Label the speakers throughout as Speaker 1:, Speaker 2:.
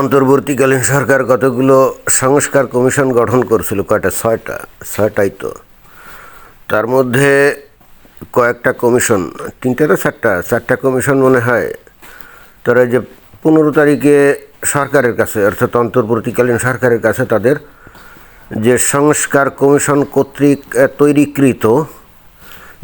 Speaker 1: অন্তর্বর্তীকালীন সরকার কতগুলো সংস্কার কমিশন গঠন করছিল? কয়টা? ছয়টা। ছয়টাই তো। তার মধ্যে কয়েকটা কমিশন, তিনটা তো চারটা চারটা কমিশন মনে হয়। তারা যে পনেরো তারিখে সরকারের কাছে, অর্থাৎ অন্তর্বর্তীকালীন সরকারের কাছে তাদের যে সংস্কার কমিশন কর্তৃক তৈরিকৃত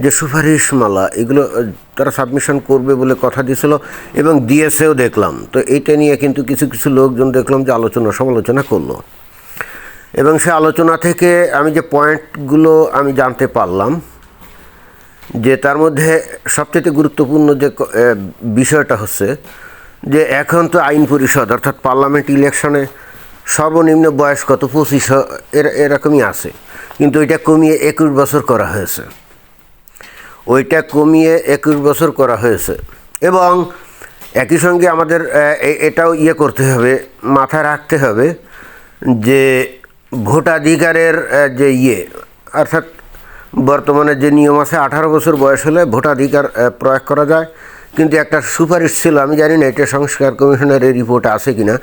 Speaker 1: যে সুপারিশমালা এগুলো তারা সাবমিশন করবে বলে কথা দিয়েছিল এবং দিয়েছেও দেখলাম। তো এইটা নিয়ে কিন্তু কিছু কিছু লোকজন দেখলাম যে আলোচনা, সমালোচনা করল। এবং সে আলোচনা থেকে আমি যে পয়েন্টগুলো আমি জানতে পারলাম, যে তার মধ্যে সবচেয়ে গুরুত্বপূর্ণ যে বিষয়টা হচ্ছে যে এখন তো আইন পরিষদ, অর্থাৎ পার্লামেন্ট ইলেকশনে সর্বনিম্ন বয়স কত? পঁচিশ, এর- এরকমই আছে। কিন্তু এটা কমিয়ে একুশ বছর করা হয়েছে। ওইটা কমিয়ে একুশ বছর করা হয়েছে। এবং একই সঙ্গে আমাদের এটাও ইয়ে করতে হবে মাথায় রাখতে হবে যে ভোটাধিকারের যে ইয়ে অর্থাৎ বর্তমানে যে নিয়ম আছে, আঠারো বছর বয়স হলে ভোটাধিকার প্রয়োগ করা যায়। কিন্তু একটা সুপারিশ ছিল, আমি জানি না এটা সংস্কার কমিশনের এই রিপোর্ট আছে কি না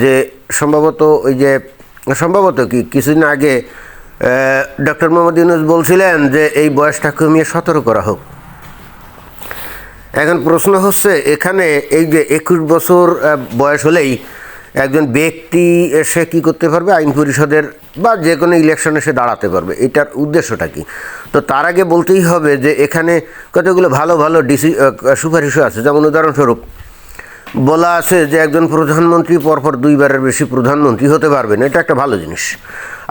Speaker 1: যে সম্ভবত ওই যে, সম্ভবত কি, কিছুদিন আগে ডক্টর মোহাম্মদ ইউনুস বলছিলেন যে এই বয়সটা কমিয়ে সতেরো করা হোক। এখন প্রশ্ন হচ্ছে এখানে এই যে একুশ বছর বয়স হলেই একজন ব্যক্তি সে কী করতে পারবে? আইন পরিষদের বা যে কোনো ইলেকশনে সে দাঁড়াতে পারবে। এটার উদ্দেশ্যটা কি? তো তার আগে বলতেই হবে যে এখানে কতগুলো ভালো ভালো ডিসি সুপারিশও আছে। যেমন উদাহরণস্বরূপ বলা আছে যে একজন প্রধানমন্ত্রী পরপর দুইবারের বেশি প্রধানমন্ত্রী হতে পারবেন। এটা একটা ভালো জিনিস।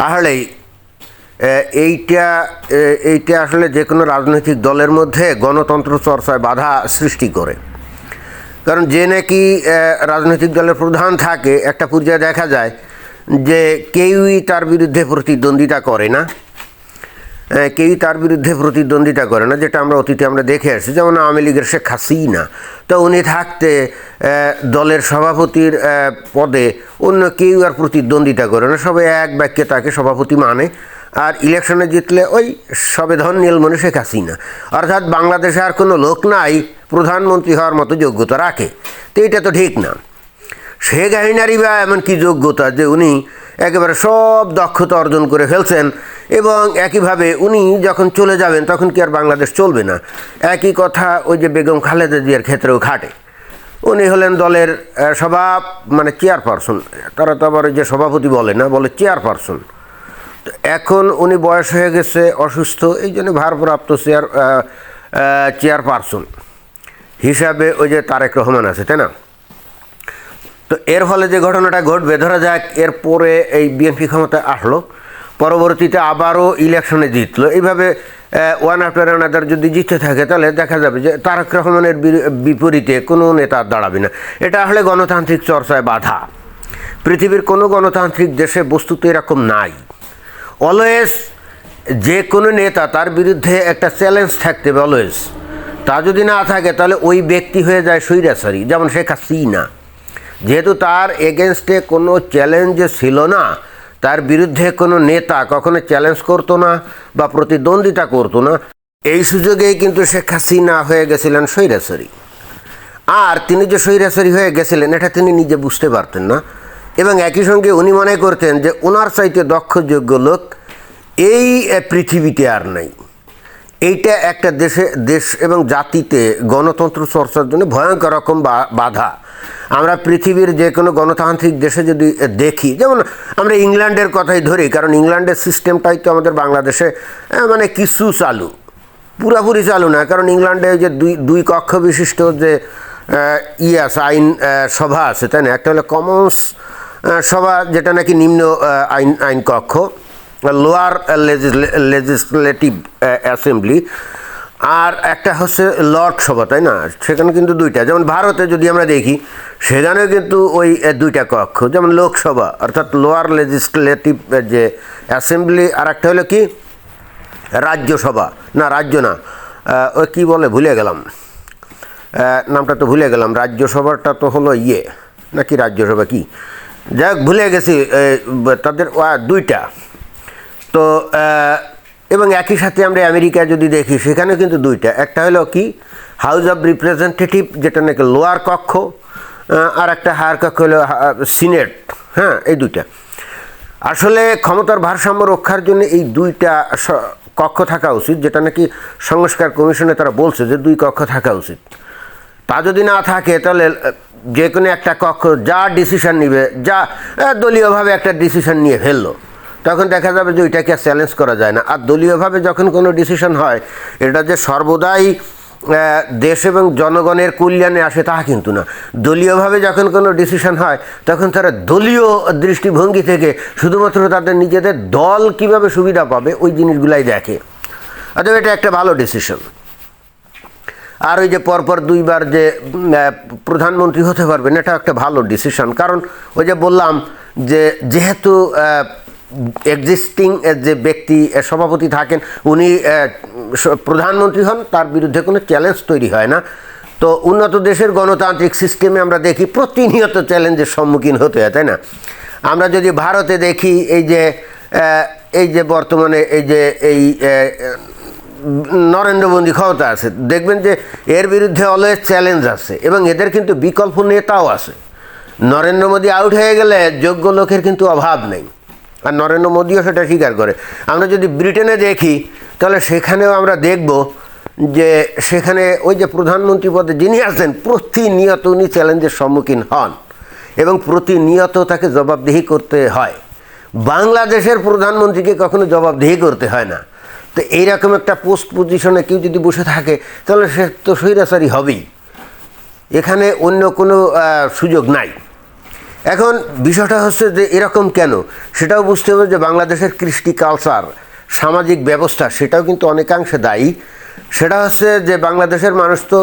Speaker 1: আসলেই এ, এইটা এইটা আসলে যে কোনো রাজনৈতিক দলের মধ্যে গণতন্ত্র চর্চায় বাধা সৃষ্টি করে। কারণ যে নাকি রাজনৈতিক দলের প্রধান থাকে, একটা পর্যায়ে দেখা যায় যে কেউই তার বিরুদ্ধে প্রতিদ্বন্দ্বিতা করে না। কেউই তার বিরুদ্ধে প্রতিদ্বন্দ্বিতা করে না, যেটা আমরা অতীতে আমরা দেখে আসছি। যেমন আওয়ামী লীগের শেখ হাসিনা, তো উনি থাকতে দলের সভাপতির পদে অন্য কেউ আর প্রতিদ্বন্দ্বিতা করে না। সবাই এক বাক্যে তাকে সভাপতি মানে। আর ইলেকশনে জিতলে ওই সবেধন নীলমণি শেখ হাসিনা। অর্থাৎ বাংলাদেশে আর কোনো লোক নাই, প্রধানমন্ত্রী হওয়ার মতো যোগ্যতা রাখে। তো এটা তো ঠিক না। শেখ হাসিনারই বা এমন কি যোগ্যতা যে উনি একেবারে সব দক্ষতা অর্জন করে ফেলছেন এবং একইভাবে উনি যখন চলে যাবেন তখন কি আর বাংলাদেশ চলবে না? একই কথা ওই যে বেগম খালেদা জিয়ার ক্ষেত্রেও খাটে উনি হলেন দলের সভা মানে চেয়ারপারসন তারা তো আবার ওই যে সভাপতি বলে না, বলে চেয়ারপারসন এখন উনি বয়স হয়ে গেছে, অসুস্থ, এই জন্য ভারপ্রাপ্ত চেয়ার চেয়ারপারসন হিসাবে ওই যে তারেক রহমান আছে, তাই না? তো এর ফলে যে ঘটনাটা ঘটবে, ধরা যাক এরপরে এই বিএনপি ক্ষমতা আসলো, পরবর্তীতে আবারও ইলেকশনে জিতলো। এইভাবে ওয়ান আফটার অ্যানাদার যদি জিততে থাকে, তাহলে দেখা যাবে যে তারেক রহমানের বিপরীতে কোনো নেতা দাঁড়াবে না। এটা আসলে গণতান্ত্রিক চর্চায় বাধা। পৃথিবীর কোনো গণতান্ত্রিক দেশে বস্তুত এরকম নাই। অলওয়েজ যে কোনো নেতা তার বিরুদ্ধে একটা চ্যালেঞ্জ থাকতে হবে অলওয়েজ। তা যদি না থাকে তাহলে ওই ব্যক্তি হয়ে যায় সৈরাসারি যেমন শেখ হাসিনা। যেহেতু তার এগেনস্টে কোনো চ্যালেঞ্জ ছিল না, তার বিরুদ্ধে কোনো নেতা কখনো চ্যালেঞ্জ করতো না বা প্রতিদ্বন্দ্বিতা করতো না, এই সুযোগেই কিন্তু শেখ হাসিনা হয়ে গেছিলেন সৈরাসারি আর তিনি যে স্বৈরাচারী হয়ে গেছিলেন, এটা তিনি নিজে বুঝতে পারতেন না। এবং একই সঙ্গে উনি মনে করতেন যে ওনার চাইতে দক্ষ যোগ্য লোক এই পৃথিবীতে আর নাই। এইটা একটা দেশে দেশ এবং জাতিতে গণতন্ত্র চর্চার জন্য ভয়ঙ্কর রকম বাধা। আমরা পৃথিবীর যে কোনো গণতান্ত্রিক দেশে যদি দেখি যেমন আমরা ইংল্যান্ডের কথাই ধরি কারণ ইংল্যান্ডের সিস্টেমটাই তো আমাদের বাংলাদেশে মানে কিছু চালু। পুরাপুরি চালু না কারণ ইংল্যান্ডে যে দুই দুই কক্ষ বিশিষ্ট যে আহ, ইয়ে আছে আইন সভা আছে তাই না? একটা হলো কমন্স সভা যেটা নাকি নিম্ন আইন আইন কক্ষ, লোয়ার লেজিসলেটিভ অ্যাসেম্বলি, আর একটা হচ্ছে লর্ড সভা, তাই না? সেখানে কিন্তু দুইটা। যেমন ভারতে যদি আমরা দেখি সেখানে কিন্তু ওই দুইটা কক্ষ। যেমন লোকসভা, অর্থাৎ লোয়ার লেজিসলেটিভ যে অ্যাসেম্বলি, আর একটা হলো কি? রাজ্যসভা। না, রাজ্য না। ওই কী বলে? ভুলে গেলাম। নামটা তো ভুলে গেলাম। রাজ্যসভাটা তো হলো ইয়ে। নাকি রাজ্যসভা কি? যাই হোক, ভুলে গেছি তাদের দুইটা। তো এবং একই সাথে আমরা আমেরিকা যদি দেখি সেখানে কিন্তু দুইটা। একটা হলো কি? হাউস অফ রিপ্রেজেন্টেটিভ যেটা নাকি লোয়ার কক্ষ আর একটা হায়ার কক্ষ হলো সিনেট। হ্যাঁ এই দুইটা। আসলে ক্ষমতার ভারসাম্য রক্ষার জন্য এই দুইটা কক্ষ থাকা উচিত, যেটা নাকি সংস্কার কমিশনে তারা বলছে যে দুই কক্ষ থাকা উচিত। তা যদি না থাকে, তাহলে যে কোনো একটা কক্ষ যা ডিসিশন নিবে, যা দলীয়ভাবে একটা ডিসিশন নিয়ে ফেলল, তখন দেখা যাবে যে ওইটাকে আর চ্যালেঞ্জ করা যায় না। আর দলীয়ভাবে যখন কোনো ডিসিশন হয়, এটা যে সর্বদাই দেশ এবং জনগণের কল্যাণে আসে তা কিন্তু না। দলীয়ভাবে যখন কোনো ডিসিশন হয়, তখন তারা দলীয় দৃষ্টিভঙ্গি থেকে শুধুমাত্র তাদের নিজেদের দল কীভাবে সুবিধা পাবে, ওই জিনিসগুলাই দেখে। অতএব এটা একটা ভালো ডিসিশন আর ওই যে পরপর দুইবার যে প্রধানমন্ত্রী হতে পারবেন, এটা একটা ভালো ডিসিশন কারণ ওই যে বললাম যে, যেহেতু এক্সিস্টিং যে ব্যক্তি সভাপতি থাকেন, উনি প্রধানমন্ত্রী হন, তার বিরুদ্ধে কোনো চ্যালেঞ্জ তৈরি হয় না। তো উন্নত দেশের গণতান্ত্রিক সিস্টেমে আমরা দেখি প্রতিনিয়ত চ্যালেঞ্জের সম্মুখীন হতে হয়, তাই না? আমরা যদি ভারতে দেখি, এই যে এই যে বর্তমানে এই যে, এই আহ, নরেন্দ্র মোদী ক্ষমতা আছে দেখবেন যে এর বিরুদ্ধে অলওয়েজ চ্যালেঞ্জ আছে এবং এদের কিন্তু বিকল্প নেতাও আছে। নরেন্দ্র মোদী আউট হয়ে গেলে যোগ্য লোকের কিন্তু অভাব নেই। আর নরেন্দ্র মোদীও সেটা স্বীকার করে। আমরা যদি ব্রিটেনে দেখি তাহলে সেখানেও আমরা দেখব যে সেখানে ওই যে প্রধানমন্ত্রী পদে যিনি আছেন প্রতিনিয়ত উনি চ্যালেঞ্জের সম্মুখীন হন এবং প্রতিনিয়ত তাকে জবাবদিহি করতে হয়। বাংলাদেশের প্রধানমন্ত্রীকে কখনো জবাবদিহি করতে হয় না। তো এইরকম একটা পোস্ট পজিশনে কেউ যদি বসে থাকে, তাহলে সে তো স্বৈরাচারী হবেই। এখানে অন্য কোনো সুযোগ নাই। এখন বিষয়টা হচ্ছে যে এরকম কেন? সেটাও বুঝতে হবে যে বাংলাদেশের কৃষ্টি কালচার সামাজিক ব্যবস্থা, সেটাও কিন্তু অনেকাংশে দায়ী। সেটা হচ্ছে যে বাংলাদেশের মানুষ তো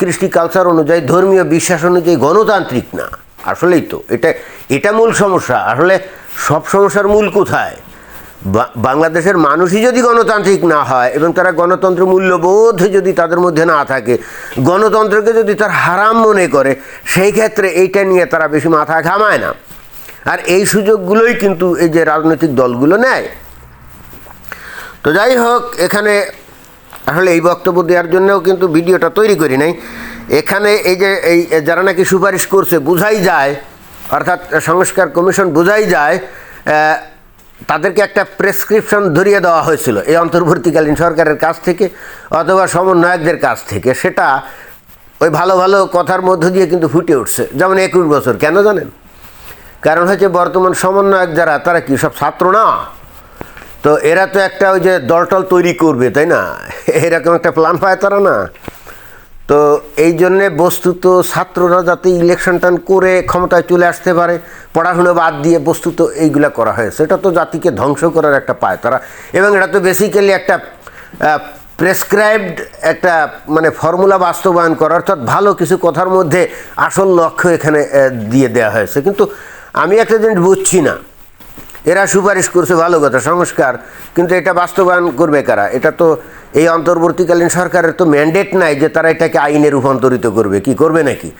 Speaker 1: কৃষ্টি কালচার অনুযায়ী, ধর্মীয় বিশ্বাস অনুযায়ী গণতান্ত্রিক না। আসলেই তো, এটা এটা মূল সমস্যা। আসলে সব সমস্যার মূল কোথায়? বাংলাদেশের মানুষই যদি গণতান্ত্রিক না হয় এবং তারা গণতন্ত্র মূল্যবোধ যদি তাদের মধ্যে না থাকে, গণতন্ত্রকে যদি তার হারাম মনে করে, সেই ক্ষেত্রে এইটা নিয়ে তারা বেশি মাথা ঘামায় না। আর এই সুযোগগুলোই কিন্তু এই যে রাজনৈতিক দলগুলো নেয়। তো যাই হোক, এখানে আসলে এই বক্তব্য দেওয়ার জন্যও কিন্তু ভিডিওটা তৈরি করি নাই। এখানে এই যে, এই যারা নাকি সুপারিশ করছে, বোঝাই যায়, অর্থাৎ সংস্কার কমিশন বোঝাই যায় তাদেরকে একটা প্রেসক্রিপশন ধরিয়ে দেওয়া হয়েছিল এই অন্তর্বর্তীকালীন সরকারের কাছ থেকে অথবা সমন্বয়কদের কাছ থেকে। সেটা ওই ভালো ভালো কথার মধ্য দিয়ে কিন্তু ফুটে উঠছে। যেমন একুশ বছর, কেন জানেন? কারণ হচ্ছে বর্তমান সমন্বয়ক যারা, তারা কি সব ছাত্র না? তো এরা তো একটা ওই যে দলটল তৈরি করবে, তাই না? এরকম একটা প্ল্যান পায় তারা না। তো এই জন্যে বস্তুত ছাত্ররা যাতে ইলেকশন টান করে ক্ষমতায় চলে আসতে পারে, পড়াশুনো বাদ দিয়ে বস্তুত এইগুলা করা হয়েছে এটা তো জাতিকে ধ্বংস করার একটা পায়। তারা, এবং এটা তো বেসিক্যালি একটা প্রেসক্রাইবড একটা মানে ফর্মুলা বাস্তবায়ন করা। অর্থাৎ ভালো কিছু কথার মধ্যে আসল লক্ষ্য এখানে দিয়ে দেওয়া হয়েছে। কিন্তু আমি একটা জিনিস বুঝছি না। এরা সুপারিশ করছে ভালো কথা, সংস্কার। কিন্তু এটা বাস্তবায়ন করবে কারা? এটা তো এই অন্তর্বর্তীকালীন সরকারের তো ম্যান্ডেট নাই যে তারা এটাকে আইনে রূপান্তরিত করবে। কি করবে নাকি?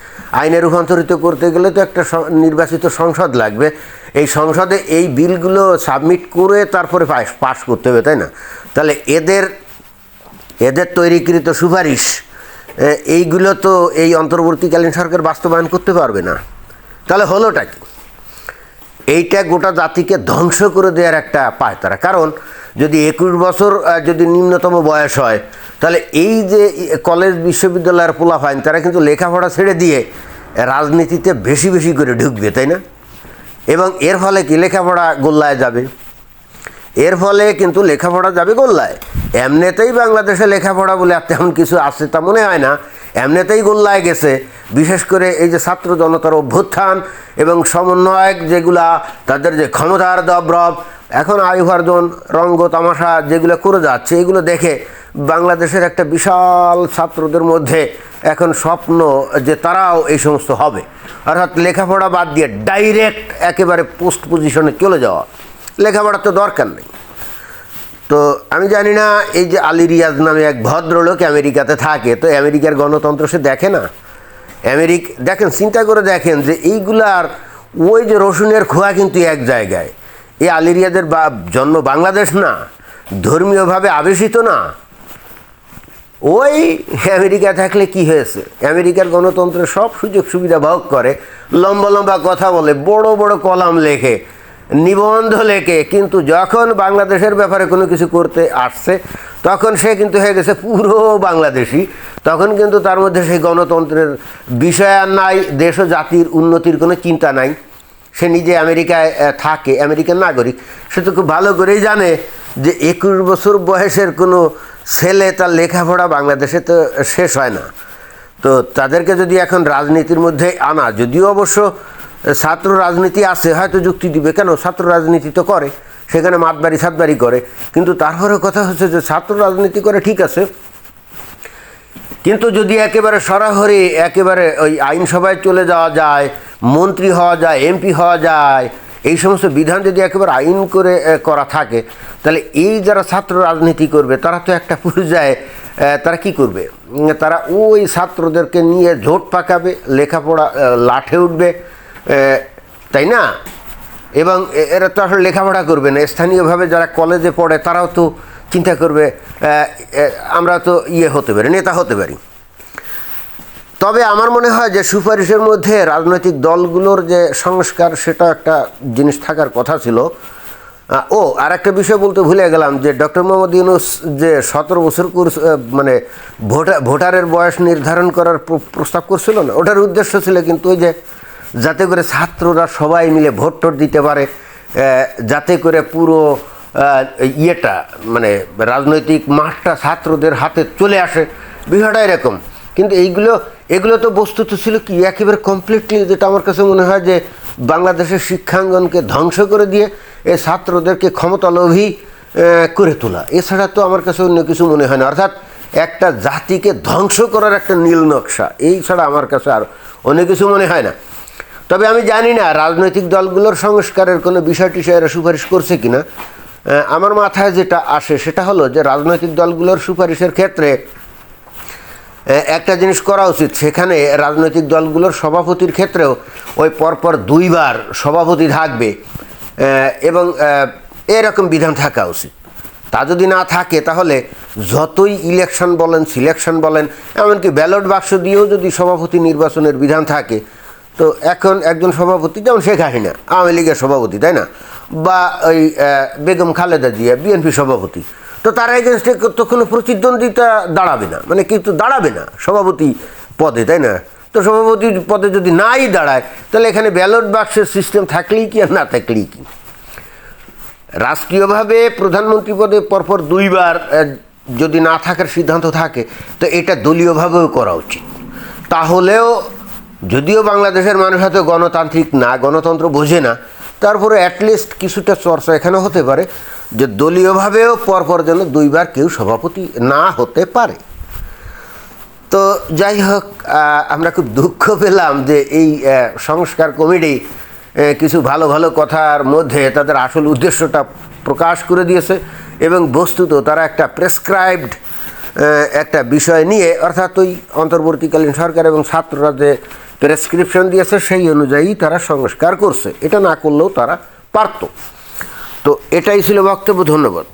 Speaker 1: আইনে রূপান্তরিত করতে গেলে তো একটা নির্বাচিত সংসদ লাগবে। এই সংসদে এই বিলগুলো সাবমিট করে তারপরে পাশ করতে হবে, তাই না? তাহলে এদের এদের তৈরিকৃত সুপারিশ এইগুলো তো এই অন্তর্বর্তীকালীন সরকার বাস্তবায়ন করতে পারবে না। তাহলে হলোটা কি? এইটা গোটা জাতিকে ধ্বংস করে দেওয়ার একটা পায় তারা কারণ যদি একুশ বছর যদি নিম্নতম বয়স হয়, তাহলে এই যে কলেজ বিশ্ববিদ্যালয়ের পোলা পোলাফাইন, তারা কিন্তু লেখাপড়া ছেড়ে দিয়ে রাজনীতিতে বেশি বেশি করে ঢুকবে, তাই না? এবং এর ফলে কি লেখাপড়া গোল্লায় যাবে? এর ফলে কিন্তু লেখাপড়া যাবে গোল্লায়। এমনিতেই বাংলাদেশে লেখাপড়া বলে আর তেমন কিছু আছে তা মনে হয় না। এমনিতেই গোল্লায় গেছে। বিশেষ করে এই যে ছাত্র জনতার অভ্যুত্থান এবং সমন্বয়ক যেগুলা, তাদের যে ক্ষমতার দবরব এখন আয়ুভার্জন রঙ্গ তামাশা যেগুলো করে যাচ্ছে, এগুলো দেখে বাংলাদেশের একটা বিশাল ছাত্রদের মধ্যে এখন স্বপ্ন যে তারাও এই সমস্ত হবে। অর্থাৎ লেখাপড়া বাদ দিয়ে ডাইরেক্ট একেবারে পোস্ট পজিশনে চলে যাওয়া। লেখাপড়ার তো দরকার নেই। তো আমি জানি না, এই যে আলী রিয়াজ নামে এক ভদ্রলোক আমেরিকাতে থাকে, তো আমেরিকার গণতন্ত্র সে দেখে না? আমেরিক দেখেন, চিন্তা করে দেখেন যে এইগুলার ওই যে রসুনের খোয়া কিন্তু এক জায়গায়। এই আলী রিয়াজের বা জন্ম বাংলাদেশ না, ধর্মীয়ভাবে আবেশিত না। ওই আমেরিকা থাকলে কি হয়েছে? আমেরিকার গণতন্ত্রের সব সুযোগ সুবিধা ভোগ করে, লম্বা লম্বা কথা বলে, বড় বড় কলাম লেখে। নিবন্ধ লেখে, কিন্তু যখন বাংলাদেশের ব্যাপারে কোনো কিছু করতে আসছে, তখন সে কিন্তু হয়ে গেছে পুরো বাংলাদেশি তখন কিন্তু তার মধ্যে সেই গণতন্ত্রের বিষয় আর নাই, দেশ ও জাতির উন্নতির কোনো চিন্তা নাই। সে নিজে আমেরিকায় থাকে, আমেরিকার নাগরিক। সে তো খুব ভালো করেই জানে যে একুশ বছর বয়সের কোনো ছেলে তার লেখাপড়া বাংলাদেশে তো শেষ হয় না। তো তাদেরকে যদি এখন রাজনীতির মধ্যে আনা, যদিও অবশ্য ছাত্র রাজনীতি আছে, হয়তো যুক্তি দিবে। কেন? ছাত্র রাজনীতি তো করে, সেখানে মাতবাড়ি সাতবাড়ি করে। কিন্তু তারপরে কথা হচ্ছে যে ছাত্র রাজনীতি করে ঠিক আছে। কিন্তু যদি একেবারে সরাসরি একেবারে ওই আইনসভায় চলে যাওয়া যায়, মন্ত্রী হওয়া যায়, এমপি হওয়া যায়, এই সমস্ত বিধান যদি একেবারে আইন করে করা থাকে, তাহলে এই যারা ছাত্র রাজনীতি করবে, তারা তো একটা পর্যায়ে তারা কি করবে? তারা ওই ছাত্রদেরকে নিয়ে ঝোট পাকাবে, লেখাপড়া লাঠে উঠবে। তাই না? এবং এরা তো আসলে লেখাপড়া করবে না। স্থানীয়ভাবে যারা কলেজে পড়ে, তারাও তো চিন্তা করবে আমরা তো ইয়ে হতে পারি, নেতা হতে পারি। তবে আমার মনে হয় যে সুপারিশের মধ্যে রাজনৈতিক দলগুলোর যে সংস্কার, সেটা একটা জিনিস থাকার কথা ছিল। ও আর একটা বিষয় বলতে ভুলে গেলাম যে ডক্টর মোহাম্মদ ইউনুস যে সতেরো বছর মানে ভোটার, ভোটারের বয়স নির্ধারণ করার প্র- প্রস্তাব করছিল না? ওটার উদ্দেশ্য ছিল কিন্তু ওই যে যাতে করে ছাত্ররা সবাই মিলে ভোট টোট দিতে পারে যাতে করে পুরো ইয়েটা মানে রাজনৈতিক মাঠটা ছাত্রদের হাতে চলে আসে, বিষয়টা এরকম। কিন্তু এইগুলো, এগুলো তো বস্তুত ছিল কি, একেবারে কমপ্লিটলি যেটা আমার কাছে মনে হয় যে বাংলাদেশের শিক্ষাঙ্গনকে ধ্বংস করে দিয়ে এ ছাত্রদেরকে ক্ষমতালোভী করে তোলা। এছাড়া তো আমার কাছে অন্য কিছু মনে হয় না। অর্থাৎ একটা জাতিকে ধ্বংস করার একটা নীল নকশা, এই ছাড়া আমার কাছে আর অন্য কিছু মনে হয় না। তবে আমি জানি না রাজনৈতিক দলগুলোর সংস্কারের কোনো বিষয় টিষয় এরা সুপারিশ করছে কিনা। আমার মাথায় যেটা আসে সেটা হলো যে রাজনৈতিক দলগুলোর সুপারিশের ক্ষেত্রে একটা জিনিস করা উচিত। সেখানে রাজনৈতিক দলগুলোর সভাপতির ক্ষেত্রেও ওই পরপর দুইবার সভাপতি থাকবে এবং এরকম বিধান থাকা উচিত। তা যদি না থাকে তাহলে যতই ইলেকশন বলেন, সিলেকশন বলেন, এমনকি ব্যালট বাক্স দিয়েও যদি সভাপতি নির্বাচনের বিধান থাকে তো এখন একজন সভাপতি, যেমন শেখ হাসিনা, আওয়ামী লীগের সভাপতি, তাই না? বা ওই বেগম খালেদা জিয়া, বিএনপি সভাপতি। তো তার এগেনস্টে তো কোনো প্রতিদ্বন্দ্বিতা দাঁড়াবে না মানে কিন্তু দাঁড়াবে না সভাপতি পদে, তাই না? তো সভাপতি পদে যদি নাই দাঁড়ায়, তাহলে এখানে ব্যালট বাক্সের সিস্টেম থাকলেই কি আর না থাকলেই কি? রাষ্ট্রীয়ভাবে প্রধানমন্ত্রী পদে পরপর দুইবার যদি না থাকার সিদ্ধান্ত থাকে, তো এটা দলীয়ভাবেও করা উচিত। তাহলেও যদিও বাংলাদেশের মানুষ হয়তো গণতান্ত্রিক না, গণতন্ত্র বোঝে না তারপরে অ্যাটলিস্ট কিছুটা চর্চা এখানে হতে পারে যে দলীয়ভাবেও পরপর যেন দুইবার কেউ সভাপতি না হতে পারে। তো যাই হোক আমরা খুব দুঃখ পেলাম যে এই সংস্কার কমিটি কিছু ভালো ভালো কথার মধ্যে তাদের আসল উদ্দেশ্যটা প্রকাশ করে দিয়েছে এবং বস্তুত তারা একটা প্রেসক্রাইবড একটা বিষয় নিয়ে, অর্থাৎ ওই অন্তর্বর্তীকালীন সরকার এবং ছাত্ররা যে প্রেসক্রিপশন দিয়েছে, সেই অনুযায়ী তারা সংস্কার করছে। এটা না করলেও তারা পারত। তো এটাই ছিল বক্তব্য, ধন্যবাদ।